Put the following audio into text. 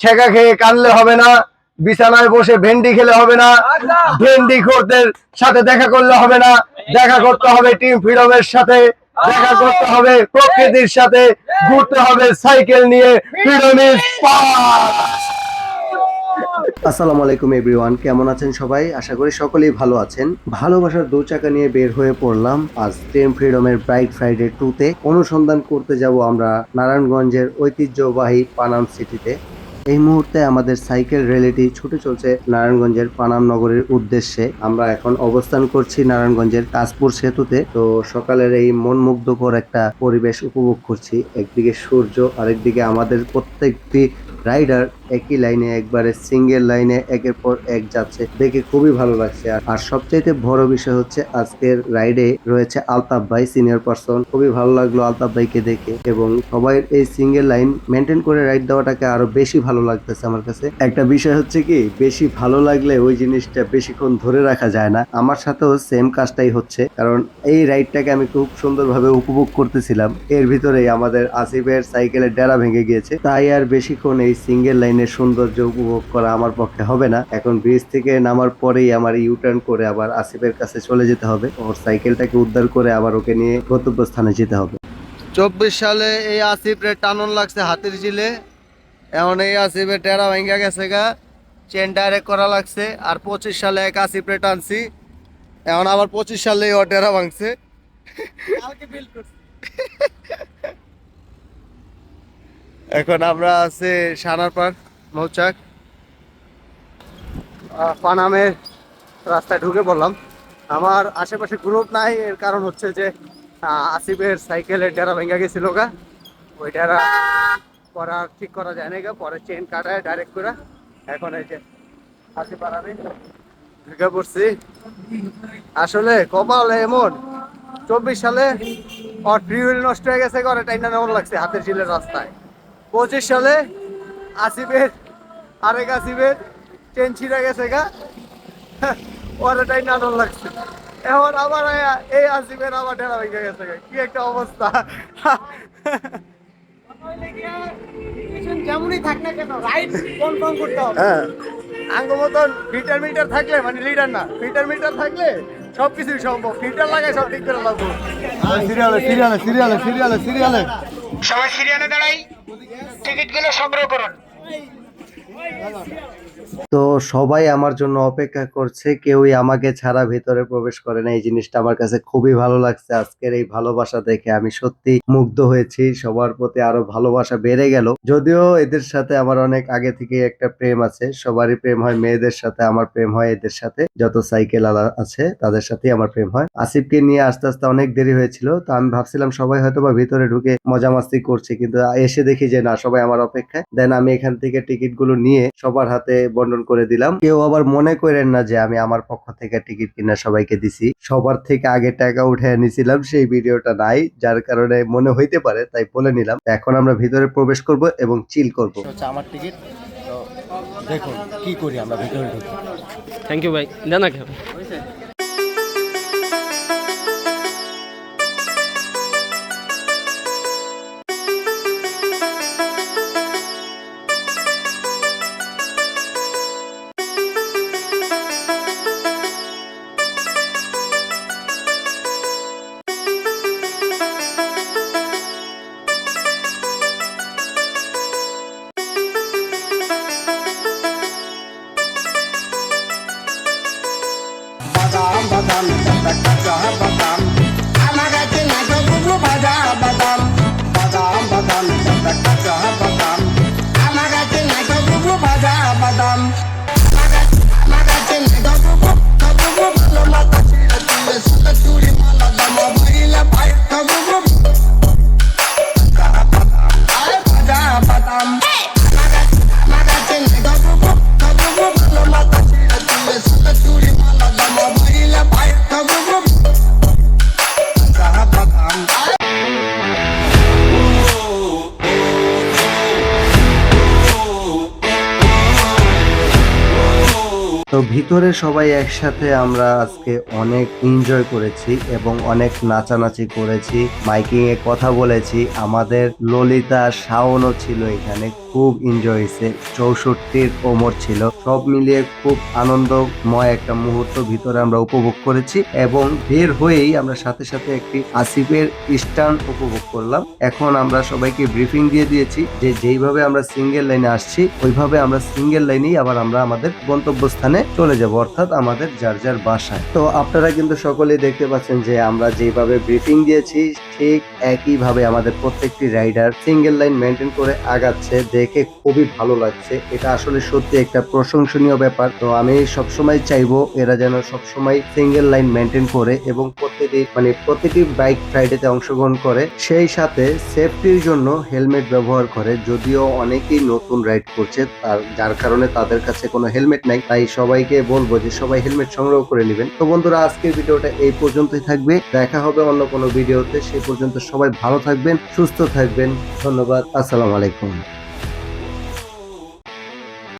ছেঁকা খেয়ে কানলে হবে না, বিছানায় বসে ভেন্ডি খেলে হবে না, ভেন্ডি খোরদের সাথে দেখা করলে হবে না, দেখা করতে হবে টিম ফ্রিডমের সাথে, দেখা করতে হবে প্রকৃতির সাথে, ঘুরতে হবে সাইকেল নিয়ে ফ্রিডম ইজ আসসালামু আলাইকুম এভরিওয়ান, কেমন আছেন সবাই? আশা করি সকলেই ভালো আছেন। ভালোবাসার দু চাকা নিয়ে বের হয়ে পড়লাম আজ টেম ফ্রিডমের ব্রাইট ফ্রাইডে টুতে অনুসন্ধান করতে যাব আমরা নারায়ণগঞ্জের ঐতিহ্যবাহী পানাম সিটিতে। এই মুহূর্তে আমাদের সাইকেল রেলিটি ছুটে চলছে নারায়ণগঞ্জের পানাম নগরের উদ্দেশ্যে। আমরা এখন অবস্থান করছি নারায়ণগঞ্জের তাজপুর সেতুতে। তো সকালের এই মন মুগ্ধকর একটা পরিবেশ উপভোগ করছি। একদিকে সূর্য, আরেকদিকে আমাদের প্রত্যেকটি রাইডার একই লাইনে, একবারে সিঙ্গেল লাইনে, একের পর এক যাচ্ছে। দেখে খুবই ভালো লাগছে। আর- সবচাইতে বড় বিষয় হচ্ছে আজকের রাইডে রয়েছে আলতাফ ভাই সিনিয়র পার্সন খুবই ভালো লাগল আলতাফ ভাইকে দেখে এবং সবাই এই সিঙ্গেল লাইন মেনটেন করে রাইড দেওয়াটাকে আরও বেশি ভালো লাগতেছে আমার কাছে। একটা বিষয় হচ্ছে কি, বেশি ভালো লাগলে ওই জিনিসটা বেশিক্ষণ ধরে রাখা যায় না। আমার সাথেও সেম কাজটাই হচ্ছে। কারণ এই রাইডটাকে আমি খুব সুন্দরভাবে উপভোগ করতেছিলাম। এর ভিতরেই আমাদের আসিফের সাইকেলের ডেরা ভেঙে গিয়েছে। তাই আর বেশিক্ষণ এই সিঙ্গেল লাইনের সৌন্দর্য উপভোগ করা আমার পক্ষে হবে না। এখন ব্রিজ থেকে নামার পরেই আমার ইউটার্ন করে আবার আসিফের কাছে চলে যেতে হবে। ওর সাইকেলটাকে উদ্ধার করে আবার ওকে নিয়ে গন্তব্যস্থানে যেতে হবে। চব্বিশ সালে এই আসিফের টানন লাগছে হাতির ঝিলে। এখন এই আসিফের টেরা ভেঙে গেছে গা। চেন ডাইরেক্ট করা লাগছে। আর পঁচিশ সালে এক আসিফরে টানছি। এখন আবার পঁচিশ সালে ও টেরা ভাঙছে। এখন আমরা আছি সানার পার মৌচাক। পানামের রাস্তায় ঢুকে পড়লাম। আমার আশেপাশে গ্রুপ নাই, এর কারণ হচ্ছে যে আসিফের সাইকেলের ডেরা ভেঙে গেছিল গা। ওই ডেরা করা ঠিক করা যায় না গা, পরে চেন কাটায় ডাইরেক্ট করে। এখন এই যে আসিফ পারাবে ঢুকে পড়ছি। আসলে কপাল এমন, চব্বিশ সালে ওর ফ্রি নষ্ট হয়ে গেছে ঘরে টাইনা নেমন লাগছে হাতের ঝিলের রাস্তায়। পঁচিশ সালে আসিফের আরেক আসিফের চেন ছিঁড়ে গেছে গা। ওরাটাই নাটক লাগছে। এখন আবার এই- আসিফের আবার ঢেলা ভেঙে গেছে গা। কি একটা অবস্থা। যেমনই থাক না কেন রাইট কনফার্ম করতে হবে। হ্যাঁ। আঙ্গ মতন ফিটার মিটার থাকলে মানে লিডার না ফিটার মিটার থাকলে সব কিছুই সম্ভব সব ঠিক করে লাগবো সিরিয়ালে সিরিয়ালে সিরিয়ালে সিরিয়ালে সিরিয়ালে সবাই সিরিয়ালে দাঁড়াই। টিকিটগুলো সংগ্রহ করুন। তো সবাই আমার জন্য অপেক্ষা করছে, কেউই আমাকে ছাড়া ভেতরে প্রবেশ করে না। এই জিনিসটা আমার কাছে খুবই ভালো লাগছে। আজকের এই ভালোবাসা দেখে আমি সত্যি মুগ্ধ হয়েছি। সবার প্রতি আরও ভালোবাসা বেড়ে গেল। যদিও এদের সাথে আমার অনেক আগে থেকে একটা প্রেম আছে। সবারই প্রেম হয়, মেয়েদের সাথে আমার প্রেম হয় এদের সাথে। যত সাইকেল আছে, তাদের সাথেই আমার প্রেম হয়। আসিফকে নিয়ে আস্তে আস্তে অনেক দেরি হয়েছিল, তো আমি ভাবছিলাম সবাই হয়তো বা ভিতরে ঢুকে মজা মাস্তি করছে, কিন্তু এসে দেখি যে, না, সবাই আমার অপেক্ষায়। দেন আমি এখান থেকে টিকিটগুলো নিয়ে সবার হাতে বন্টন করে দিলাম। কেউ আবার মনে করেন না যে আমি আমার পক্ষ থেকে টিকিট কিনা সবাইকে দিছি। সবার থেকে আগে টাকা উঠে নিছিলাম সেই ভিডিওটা নাই যার কারণে মনে হইতে পারে তাই বলে নিলাম। এখন আমরা ভিতরে প্রবেশ করব এবং চিল করব। আমার টিকিট। তো দেখুন কি করি আমরা ভিতরে ঢুকি। থ্যাংক ইউ ভাই। না না তো ভিতরে সবাই একসাথে আমরা আজকে অনেক এনজয় করেছি এবং অনেক নাচানাচি করেছি। মাইকিং এ কথা বলেছি। আমাদের ললিতা শাওনও ছিল এখানে। খুব এনজয় হয়েছে। চৌষট্টির ওমর ছিল। সব মিলিয়ে খুব আনন্দময় একটা মুহূর্ত ভিতরে আমরা উপভোগ করেছি এবং বের হয়েই আমরা সাথে সাথে একটি আসিফের স্টান উপভোগ করলাম। এখন আমরা সবাইকে ব্রিফিং দিয়ে দিয়েছি যে যেইভাবে আমরা সিঙ্গেল লাইনে আসছি, ওইভাবে আমরা সিঙ্গেল লাইনেই আবার আমরা আমাদের গন্তব্যস্থানে চলে যাব, অর্থাৎ আমাদের যার যার বাসায়। তো আপনারা কিন্তু সকলেই দেখতে পাচ্ছেন যে আমরা যেভাবে ব্রিফিং দিয়েছি, ঠিক একইভাবে আমাদের প্রত্যেকটি রাইডার সিঙ্গেল লাইন মেনটেন করে আগাচ্ছে। দেখে খুবই ভালো লাগছে। এটা আসলে সত্যি একটা প্রশংসনীয় ব্যাপার। তো আমি সবসময় চাইব এরা যেন সবসময় সিঙ্গেল লাইন মেনটেন করে এবং প্রতিটি মানে প্রতিটি বাইক রাইডেতে অংশগ্রহণ করে। সেই সাথে সেফটির জন্য হেলমেট ব্যবহার করে। যদিও অনেকেই নতুন রাইড করছে, তার, যার কারণে তাদের কাছে কোনো হেলমেট নাই। তাই সবাইকে বলব যে সবাই হেলমেট সংগ্রহ করে নেবেন। তো বন্ধুরা, আজকের ভিডিওটা এই পর্যন্তই থাকবে। দেখা হবে অন্য কোনো ভিডিওতে। সেই পর্যন্ত সবাই ভালো থাকবেন, সুস্থ থাকবেন। ধন্যবাদ। আসসালামু আলাইকুম।